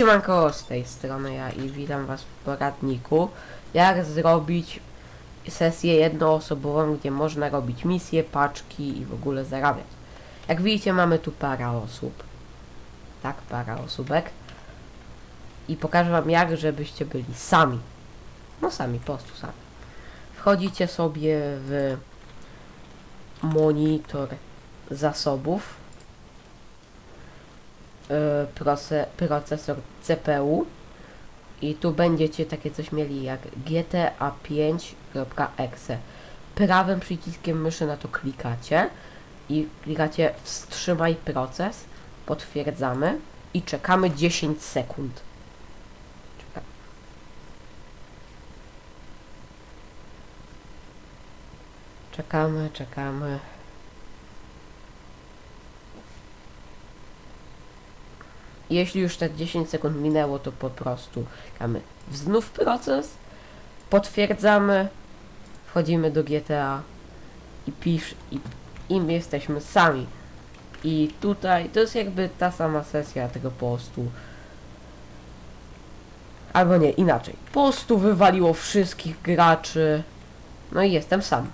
Siemanko, z tej strony ja i witam was w poradniku jak zrobić sesję jednoosobową, gdzie można robić misje, paczki i w ogóle zarabiać. Jak widzicie mamy tu para osób. Tak, para osóbek. I pokażę wam jak, żebyście byli sami. No sami, po prostu sami. Wchodzicie sobie w monitor zasobów procesor CPU i tu będziecie takie coś mieli jak GTA 5.exe. Prawym przyciskiem myszy na to klikacie i klikacie wstrzymaj proces, potwierdzamy i czekamy 10 sekund. Czeka. Czekamy, czekamy. Jeśli już te 10 sekund minęło, to po prostu klikamy znów proces, potwierdzamy, wchodzimy do GTA i pisz i im jesteśmy sami. I tutaj to jest jakby ta sama sesja tego postu. Albo nie, inaczej. Postu wywaliło wszystkich graczy. No i jestem sam.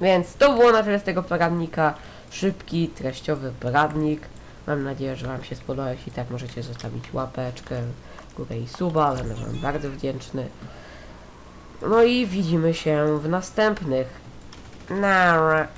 Więc to było na tyle z tego poradnika. Szybki, treściowy poradnik. Mam nadzieję, że Wam się spodobał. Jeśli tak, możecie zostawić łapeczkę, górę i suba. Będę Wam bardzo wdzięczny. No i widzimy się w następnych. Nara.